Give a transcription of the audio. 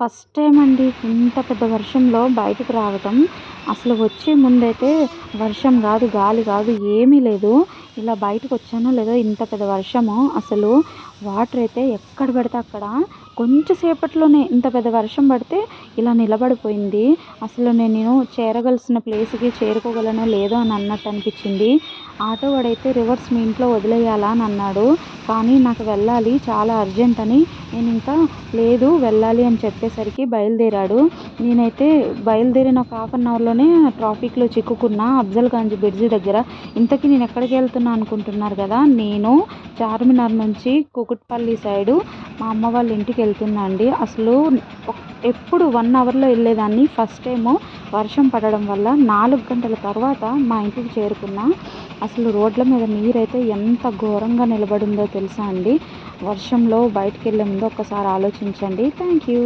First time అండి ఇంత పెద్ద వర్షంలో బయటకు రావటం. అసలు వచ్చే ముందైతే వర్షం కాదు గాలి కాదు ఏమీ లేదు. ఇలా బయటకు వచ్చానో లేదో ఇంత పెద్ద వర్షము. అసలు వాటర్ అయితే ఎక్కడ పడితే అక్కడ కొంచెం సేపట్లోనే ఇంత పెద్ద వర్షం పడితే ఇలా నిలబడిపోయింది. అసలు నేను చేరగలసిన ప్లేస్కి చేరుకోగలనో లేదో అని అన్నట్టు అనిపించింది. ఆటో వాడైతే రివర్స్ మీ ఇంట్లో వదిలేయాలా అని అన్నాడు. కానీ నాకు వెళ్ళాలి చాలా అర్జెంట్ అని. నేను ఇంకా లేదు వెళ్ళాలి అని చెప్పేసరికి బయలుదేరాడు. నేనైతే బయలుదేరిన ఒక హాఫ్ అన్ అవర్లోనే ట్రాఫిక్లో చిక్కుకున్న అఫ్జల్గంజ్ బ్రిడ్జి దగ్గర. ఇంతకీ నేను ఎక్కడికి వెళ్తున్నా అనుకుంటున్నారు కదా నేను చార్మినార్ నుంచి కుకుట్పల్లి సైడు మా అమ్మ వాళ్ళ ఇంటికి వెళ్తున్నా అండి. అసలు ఎప్పుడు వన్ అవర్లో వెళ్ళేదాన్ని. ఫస్ట్ టైము వర్షం పడడం వల్ల నాలుగు గంటల తర్వాత మా ఇంటికి చేరుకున్నా. అసలు రోడ్ల మీద నీరైతే ఎంత ఘోరంగా నిలబడిందో తెలుసా అండి? వర్షంలో బయటికి వెళ్ళే ముందు ఒక్కసారి ఆలోచించండి. Thank you